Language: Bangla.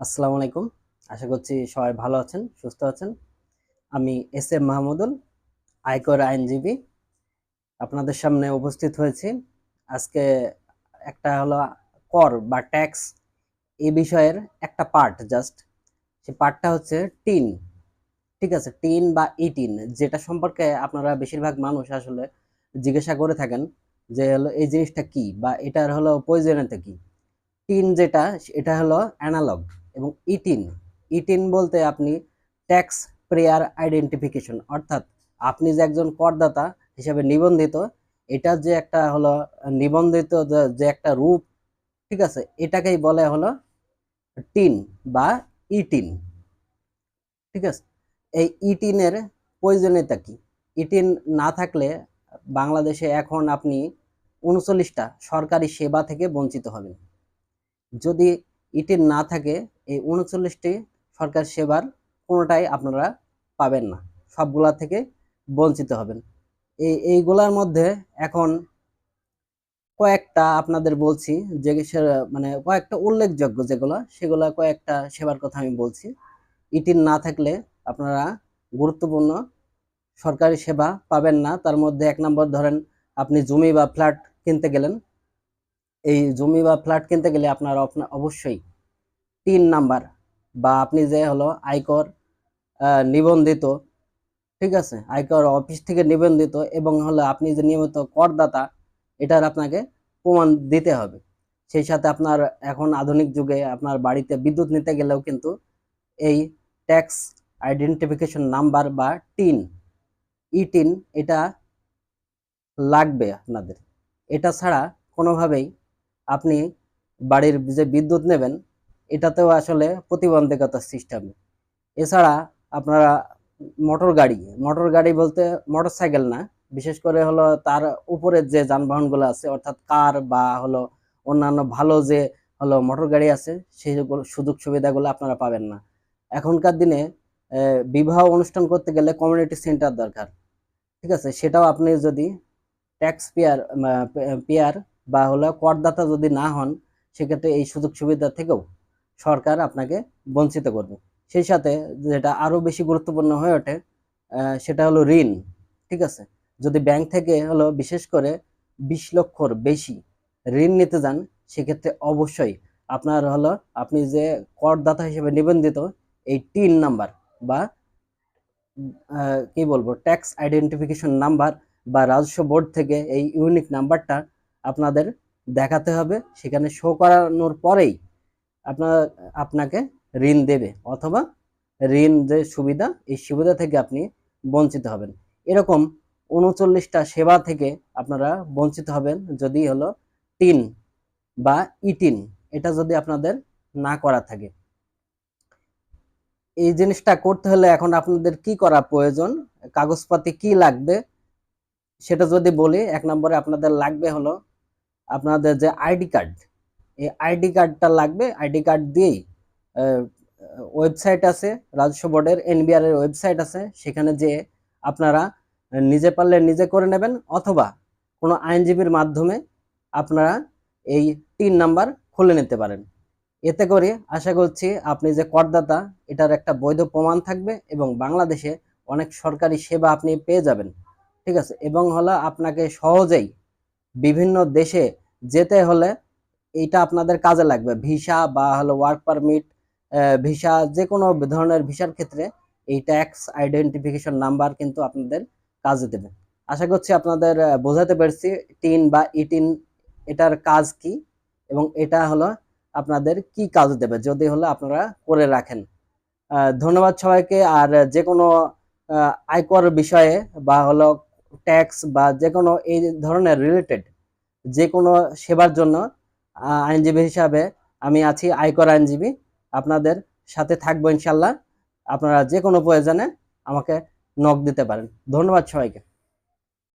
আসসালামু আলাইকুম। আশা করছি সবাই ভালো আছেন, সুস্থ আছেন। আমি এস এম মাহমুদুল, আয়কর আইনজীবী। আপনাদের সামনে উপস্থিত হয়েছি। আজকে একটা হলো কর বা ট্যাক্স এই বিষয়ের একটা পার্ট জাস্ট। সে পার্টটা হচ্ছে টিন। ঠিক আছে, টিন বা ইটিন, যেটা সম্পর্কে আপনারা বেশিরভাগ মানুষ আসলে জিজ্ঞাসা করে থাকেন যে হলো এই জিনিসটা কি বা এটার হলো প্রয়োজনীয়তা কি। টিন যেটা এটা হলো অ্যানালগ। এবং ইটিন ইটিন বলতে আপনি ট্যাক্স প্রেয়ার আইডেন্টিফিকেশন অর্থাৎ আপনি যে একজন করদাতা হিসেবে নিবন্ধিত, এটা যে একটা হলো নিবন্ধিত যে- একটা রূপ, ঠিক আছে, এটাকেই বলে হলো টিন বা ইটিন ঠিক আছে, এই ইটিনের প্রয়োজনীয়তা কি? ইটিন না থাকলে বাংলাদেশে এখন আপনি উনচল্লিশটা সরকারি সেবা থেকে বঞ্চিত হবেন। যদি ইটিন না থাকে, এই উনচল্লিশটি সরকার সেবার কোনোটাই আপনারা পাবেন না। সবগুলা থেকে বঞ্চিত হবেন। এই, এইগুলার মধ্যে এখন কয়েকটা আপনাদের বলছি, যে মানে কয়েকটা উল্লেখযোগ্য যেগুলো, সেগুলো কয়েকটা সেবার কথা আমি বলছি। ইটিন না থাকলে আপনারা গুরুত্বপূর্ণ সরকারি সেবা পাবেন না। তার মধ্যে এক নম্বর ধরেন, আপনি জমি বা ফ্ল্যাট কিনতে গেলেন এই জমি বা ফ্ল্যাট কিনতে গেলে আপনার আপনা- অবশ্যই তিন নাম্বার বা আপনি যে হলো আয়কর নিবন্ধিত, ঠিক আছে? আয়কর অফিস থেকে নিবন্ধিত এবং হলো আপনি যে নিয়মিত করদাতা, এটার আপনাকে প্রমাণ দিতে হবে। সেই সাথে আপনার এখন আধুনিক যুগে আপনার বাড়িতে বিদ্যুৎ নিতে গেলেও কিন্তু এই ট্যাক্স আইডেন্টিফিকেশন নাম্বার বা টিন ই টিন এটা লাগবে আপনাদের। এটা ছাড়া কোনোভাবেই আপনি বাড়ির যে বিদ্যুৎ নেবেন, এটাতেও আসলে প্রতিবন্ধকতার সিস্টেম। এছাড়া আপনারা মোটর গাড়ি মোটর গাড়ি বলতে মোটর সাইকেল না, বিশেষ করে হলো তার উপরের যে যানবাহনগুলো আছে, অর্থাৎ কার বা হলো অন্যান্য ভালো যে হলো মোটর গাড়ি আছে, সেই সুযোগ সুবিধাগুলো আপনারা পাবেন না। এখনকার দিনে বিবাহ অনুষ্ঠান করতে গেলে কমিউনিটি সেন্টার দরকার। ঠিক আছে? সেটাও আপনি যদি ট্যাক্স পেয়ার পেয়ার বা হলো করদাতা যদি না হন, সেক্ষেত্রে এই সুযোগ সুবিধা থেকেও সরকার আপনাকে বঞ্চিত করবে। সেই সাথে যেটা আরও বেশি গুরুত্বপূর্ণ হয়ে ওঠে সেটা হলো ঋণ, ঠিক আছে? যদি ব্যাংক থেকে হলো বিশেষ করে বিশ লক্ষর বেশি ঋণ নিতে যান, সেক্ষেত্রে অবশ্যই আপনার হলো আপনি যে করদাতা হিসেবে নিবন্ধিত এই টিন নাম্বার বা কি বলব ট্যাক্স আইডেন্টিফিকেশন নাম্বার বা রাজস্ব বোর্ড থেকে এই ইউনিক নাম্বারটা আপনাদের দেখাতে হবে। সেখানে শো করানোর পরেই আপনার, আপনাকে ঋণ দেবে অথবা ঋণ যে সুবিধা, এই সুবিধা থেকে আপনি বঞ্চিত হবেন। এরকম উনচল্লিশটা সেবা থেকে আপনারা বঞ্চিত হবেন যদি হলো টিন বা ইটিন, এটা যদি আপনাদের না করা থাকে। এই জিনিসটা করতে হলে এখন আপনাদের কি করা প্রয়োজন, কাগজপাতি কি লাগবে, সেটা যদি বলি, এক নম্বরে আপনাদের লাগবে হলো আপনাদের যে আইডি কার্ড, এই আইডি কার্ডটা লাগবে। আইডি কার্ড দিয়েই ওয়েবসাইট আছে, রাজস্ব বোর্ডের, এনবিআর এর ওয়েবসাইট আছে। সেখানে যে আপনারা নিজে পারলে নিজে করে নেবেন অথবা কোনো আইনজীবীর মাধ্যমে আপনারা এই তিন নাম্বার খুলে নিতে পারেন। এতে করে আশা করছি আপনি যে করদাতা, এটার একটা বৈধ প্রমাণ থাকবে এবং বাংলাদেশে অনেক সরকারি সেবা আপনি পেয়ে যাবেন। ঠিক আছে? এবং হলো আপনাকে সহজেই বিভিন্ন দেশে যেতে হলে এইটা আপনাদের কাজে লাগবে। ভিসা বা হলো ওয়ার্ক পারমিট ভিসা যে কোনো ধরনের ভিসার ক্ষেত্রে এই ট্যাক্স আইডেন্টিফিকেশন নাম্বার কিন্তু আপনাদের কাজে দেবে। আশা করছি আপনাদের বোঝাতে পেরেছি টিন বা ইটিন এটার কাজ কি এবং এটা হলো আপনাদের কি কাজ দেবে যদি হলো আপনারা করে রাখেন। ধন্যবাদ সবাইকে। আর যে কোনো আয়কর বিষয়ে বা হলো ট্যাক্স বা যে কোনো এই ধরনের রিলেটেড যে কোনো সেবার জন্য আইনজীবী হিসাবে আমি আছি আয়কর আইনজীবী। আপনাদের সাথে থাকব ইনশাল্লাহ। আপনারা যে কোনো প্রয়োজনে আমাকে নক দিতে পারেন। ধন্যবাদ সবাইকে।